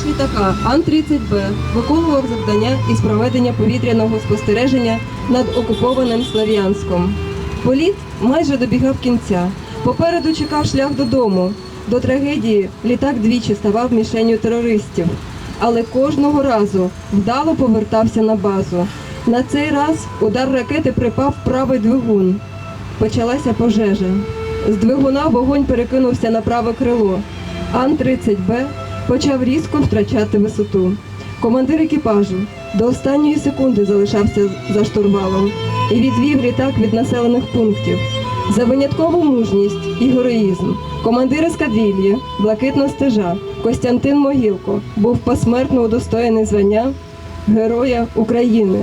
Екіпаж літака Ан-30Б виконував завдання із проведення повітряного спостереження над окупованим Слов'янськом. Політ майже добігав кінця. Попереду чекав шлях додому. До трагедії літак двічі ставав мішенню терористів, але кожного разу вдало повертався на базу. На цей раз удар ракети припав правий двигун. Почалася пожежа. З двигуна вогонь перекинувся на праве крило. Ан-30Б почав різко втрачати висоту. Командир екіпажу до останньої секунди залишався за штурвалом і відвів літак від населених пунктів. За виняткову мужність і героїзм командир ескадрильї Блакитна стежа Костянтин Могілко був посмертно удостоєний звання Героя України.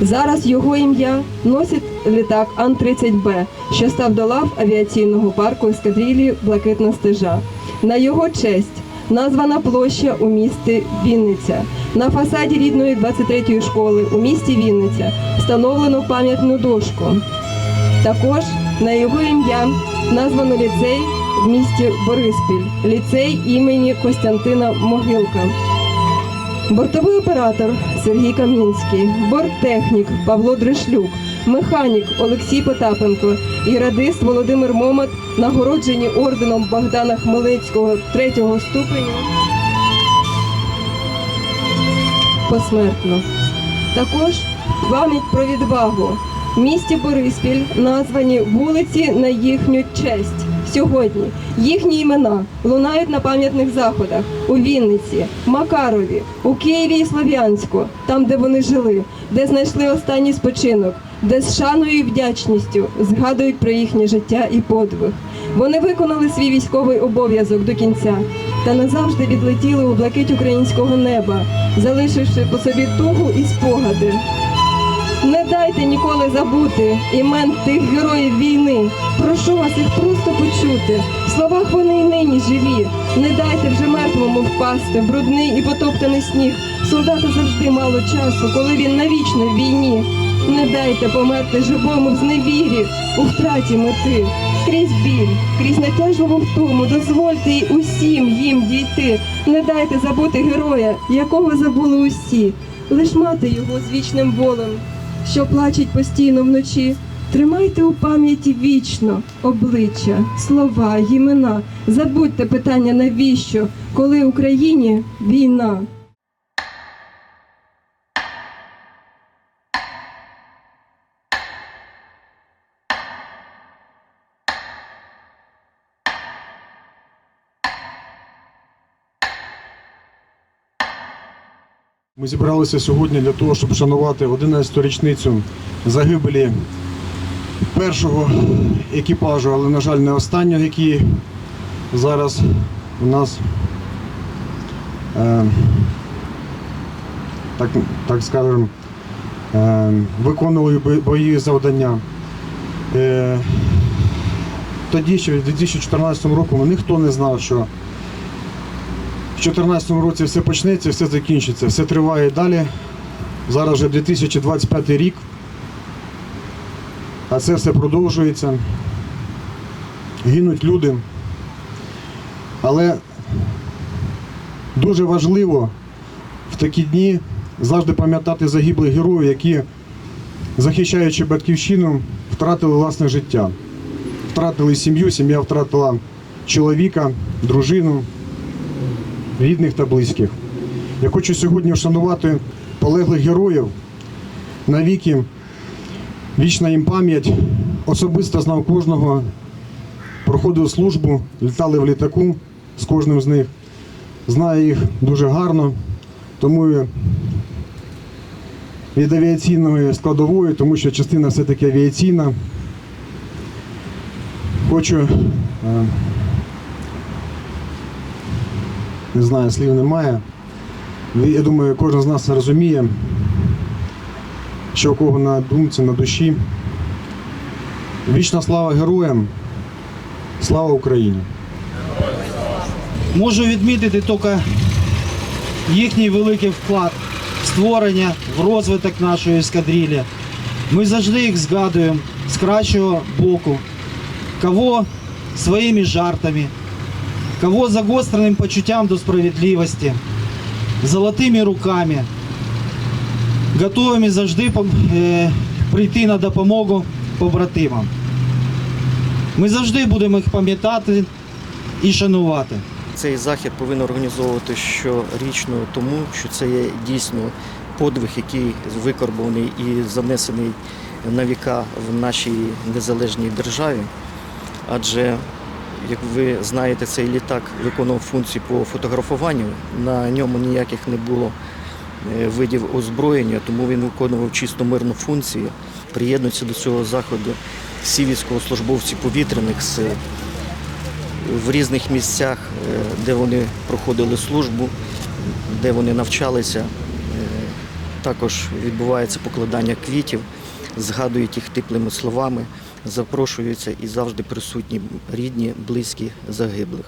Зараз його ім'я носить літак Ан-30Б, що став до лав авіаційного парку ескадрилії Блакитна стежа. На його честь названа площа у місті Вінниця. На фасаді рідної 23-ї школи у місті Вінниця встановлено пам'ятну дошку. Також на його ім'я названо ліцей в місті Бориспіль, ліцей імені Костянтина Могилка. Бортовий оператор Сергій Камінський, борттехнік Павло Дришлюк, механік Олексій Потапенко і радист Володимир Момат нагороджені орденом Богдана Хмельницького третього ступеню посмертно. Також пам'ять про відвагу. В місті Бориспіль названі вулиці на їхню честь. Сьогодні їхні імена лунають на пам'ятних заходах у Вінниці, Макарові, у Києві і Слов'янську, там, де вони жили, де знайшли останній спочинок, де з шаною і вдячністю згадують про їхнє життя і подвиг. Вони виконали свій військовий обов'язок до кінця та назавжди відлетіли у блакить українського неба, залишивши по собі тугу і спогади. Не дайте ніколи забути імен тих героїв війни. Прошу вас їх просто почути. В словах вони й нині живі. Не дайте вже мертвому впасти брудний і потоптаний сніг. Солдата завжди мало часу, коли він навічно в війні. Не дайте померти живому в зневірі, у втраті мети. Крізь біль, крізь натяжливу втому, дозвольте й усім їм дійти. Не дайте забути героя, якого забули усі. Лиш мати його з вічним болем, що плачуть постійно вночі. Тримайте у пам'яті вічно обличчя, слова, імена. Забудьте питання навіщо, коли Україні війна. Ми зібралися сьогодні для того, щоб вшанувати 11-ту річницю загибелі першого екіпажу, але, на жаль, не останнього, який зараз у нас, е, так, так скажемо, е, виконували бо- бойові завдання. Е, тоді, ще в 2014 році, ніхто не знав, що в 2014 році все почнеться, все закінчиться, все триває далі. Зараз вже 2025 рік, а це все продовжується. Гинуть люди. Але дуже важливо в такі дні завжди пам'ятати загиблих героїв, які, захищаючи батьківщину, втратили власне життя. Втратили сім'ю, сім'я втратила чоловіка, дружину, рідних та близьких. Я хочу сьогодні вшанувати полеглих героїв навіки. Вічна їм пам'ять. Особисто знав кожного, проходив службу, літали в літаку з кожним з них. Знаю їх дуже гарно, тому від авіаційної складової, тому що частина все-таки авіаційна. Хочу е, не знаю, слів немає. Ну, Я думаю, кожен з нас розуміє, що у кого на думці, на душі. Вічна слава героям, слава Україні! Можу відмітити тільки їхній великий вклад в створення, в розвиток нашої ескадрилі. Ми завжди їх згадуємо з кращого боку, кого своїми жартами, кого загостреним почуттям до справедливості, золотими руками, готовими завжди е, прийти на допомогу побратимам. Ми завжди будемо їх пам'ятати і шанувати. Цей захід повинен організовувати щорічно, тому що це є дійсно подвиг, який викорбований і занесений на віка в нашій незалежній державі. Адже, як ви знаєте, цей літак виконував функції по фотографуванню. На ньому ніяких не було е, видів озброєння, тому він виконував чисто мирну функцію. Приєднуються до цього заходу всі військовослужбовці повітряних сил в різних місцях, е, де вони проходили службу, де вони навчалися. Е, Також відбувається покладання квітів, згадують їх теплими словами, запрошуються і завжди присутні рідні, близькі загиблих.